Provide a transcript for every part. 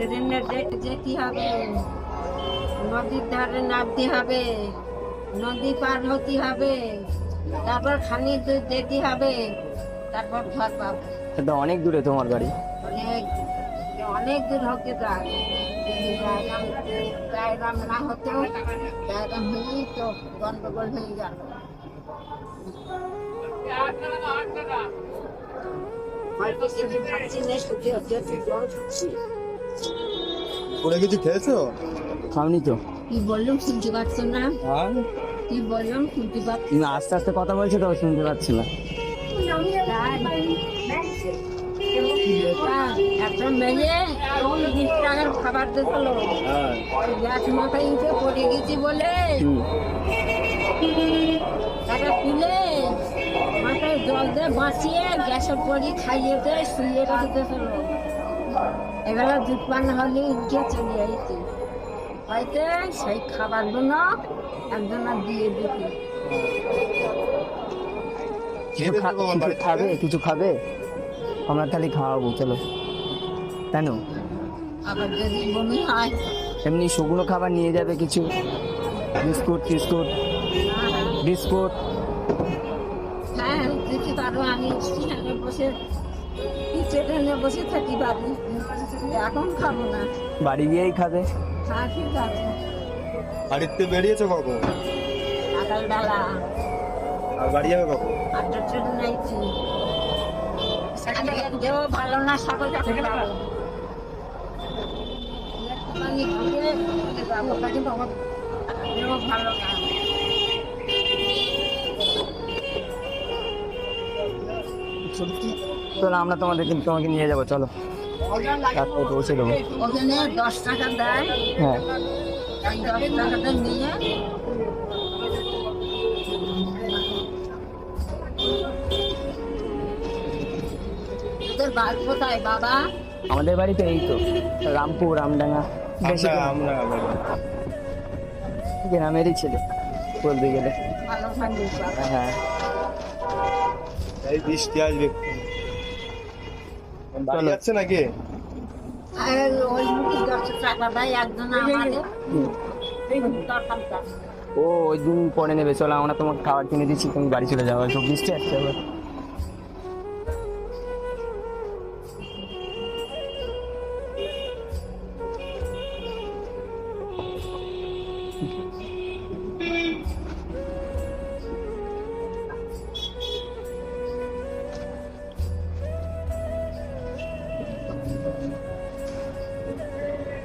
ট্রেনে যেতে যেতে হবে? নদীর ধারে নামতে হবে। নদী পার হতে হবে। তারপর খানি যেতে হবে। তারপর ঘর পাবো। এটা অনেক দূরে তোমার বাড়ি? অনেক অনেক দূর হতে যায় ডায়গ্রাম না হতো ডায়গ্রাম হলেই তো গন্ডগোল হয়ে গেল। হয়তো কিছু খাচ্ছি না শুধু হচ্ছে জল করে কিছু খেয়েছো? খাওনি তো। কি বললাম শুনতে পাচ্ছ না? হ্যাঁ? কি বললাম শুনতে পাচ্ছ তুমি আস্তে আস্তে কথা বলছো তো শুনতে পাচ্ছি না। একটা মেয়ে বিশ টাকার খাবার দিছিল গ্যাস মাথায় উঠে পড়ে গেছি বলে। তারা তুলে মাথায় জল দিয়ে বাঁচিয়ে গ্যাসের পরি খাইয়ে দিয়ে শুয়ে রেখে দিয়েছিল এগুলো দুধ পান হলে উঠে চলে আইছি হয়তো সেই খাবারগুলো একজনা দিয়ে দিতি কিছু খাবে কিছু খাবে? আমরা তাহলে খাওয়াবো চলো। কেন আবার যদি বমি হয় এমনি শুকনো খাবার নিয়ে যাবে কিছু। বিস্কুট টিস্কুট বিস্কুট। হ্যাঁ দেখি পারো আমি বসে স্টেশনে বসে থাকি বাবু এখন খাব না। বাড়ি গিয়েই খাবে? হ্যাঁ ঠিক আছে। বাড়িতে বেরিয়েছো কখন? সকালবেলা। আর বাড়ি যাবে কখন? আটটা ট্রেন নাইছি সেখানে ভালো না সকল থেকে ভালো। যাব না। চলো আমরা তোমাদেরকে তোমাকে নিয়ে যাব চলো। তারপর পৌঁছে দেবো। ওখানে দশ টাকা দেয়। হ্যাঁ। দশ টাকাটা নিয়ে তোদের বাড়ি কোথায় বাবা? আমাদের বাড়িতে এই তো রামপুর রামডাঙ্গা। গ্রামেরই ছেলে বলতে গেলে। হ্যাঁ। এই বৃষ্টি আসবে। বাড়ি। যাচ্ছে নাকি? ও ওই দিন পরে নেবে। চলো আমরা তোমাকে খাবার কিনে দিচ্ছি তুমি বাড়ি চলে যাও। সব বৃষ্টি আসছে আবার।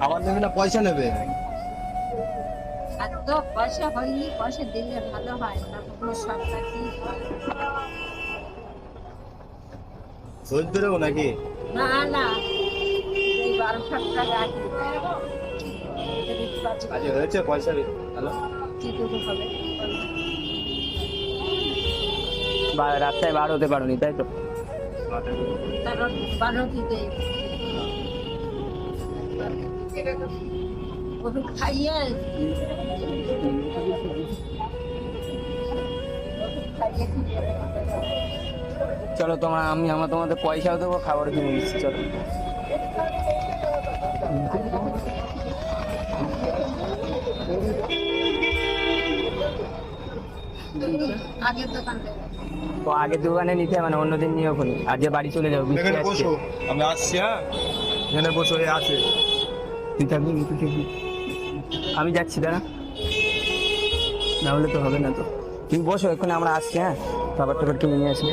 খাবার নেবে না পয়সা নেবে? আর তো পয়সা হয়নি পয়সা দিলে ভালো হয় না কোনো বেরোবো নাকি? না না এই বারোশো টাকা আছে আজ হয়েছে পয়সা? হ্যালো? কি করে হবে বা রাস্তায় বার হতে পারোনি তাই তো। বারো দিতে খাইয়ে? চলো তোমার আমি আমরা তোমাদের পয়সাও দেবো খাবার কিনে দিচ্ছি চলো। আগের দোকান থেকে তো আগের দোকানে নিতে মানে অন্যদিন নিয়ে ওখানে। আজকে বাড়ি চলে এখানে আমি আসছি হ্যাঁ? এখানে বসো আছে। তুই থাকবি কিন্তু ঠিকই আমি যাচ্ছি, দাঁড়া। না হলে তো হবে না তো। তুমি বসো এখন আমরা আসছি হ্যাঁ? খাবার টাবার কিনে নিয়ে আসবে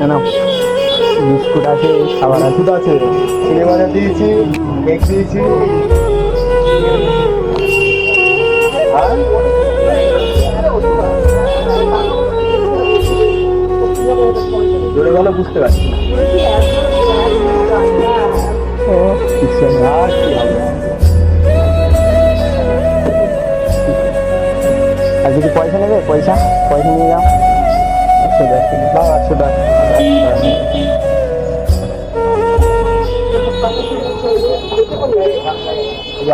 না, নাও বিস্কুট আছে খাবার আছে ওষুধ আছে দিয়েছি কেক দিয়েছি হ্যাঁ জোরে গেলে বুঝতে পারছি ও কিছু আর কি আর পয়সা নেবে? পয়সা? পয়সা নিয়ে যাও। একশো দেড় দাও একশো টাকা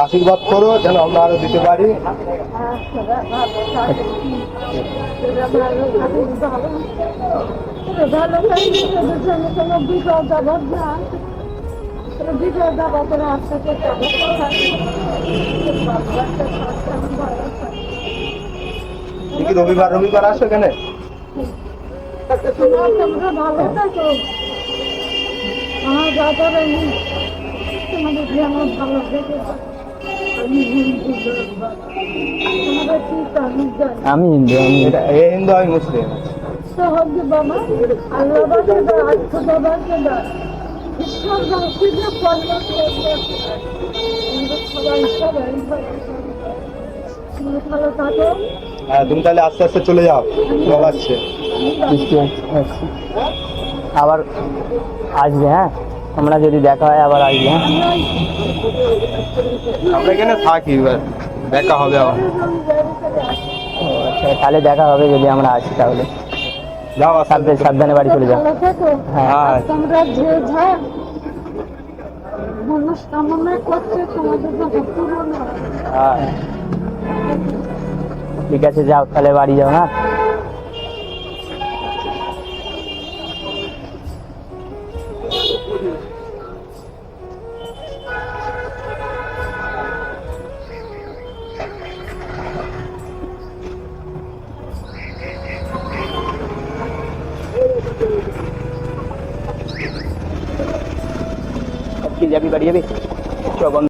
আশীর্বাদ করো যেন আমরা আরও দিতে পারি। ভালো কোনো বিপদ আপদ না বিপদ আপদের আস্তে কি রবিবার রবিবার আসো এখানে ভালো থাকো। আমার আমি ভালো হিন্দু আমি জানি আমি হিন্দু আমি এ হিন্দু আমি মুসলিম। সহজে বাবা আল্লাহ বাকে দা আত্ম বাবাকে ঈশ্বর বাকে দা সবাই সবাই তুমি ভালো থাকো হ্যাঁ তুমি তাহলে আস্তে আস্তে চলে যাও। আচ্ছা। আবার আসবে হ্যাঁ? আমরা যদি দেখা হয় আবার আসবে। হ্যাঁ আমরা এখানে থাকি এবার দেখা হবে আবার। আচ্ছা তাহলে দেখা হবে যদি আমরা আসি তাহলে। যাও সাবধানে সাবধানে বাড়ি চলে যাও। হ্যাঁ। হ্যাঁ। তোমরা যে যা মনস্কামনা করছে তোমাদের যখন পূরণ। হয় হ্যাঁ। ঠিক আছে যাও তাহলে বাড়ি যাও হ্যাঁ? কি যাবি বাড়ি যাবি চ বন্ধ।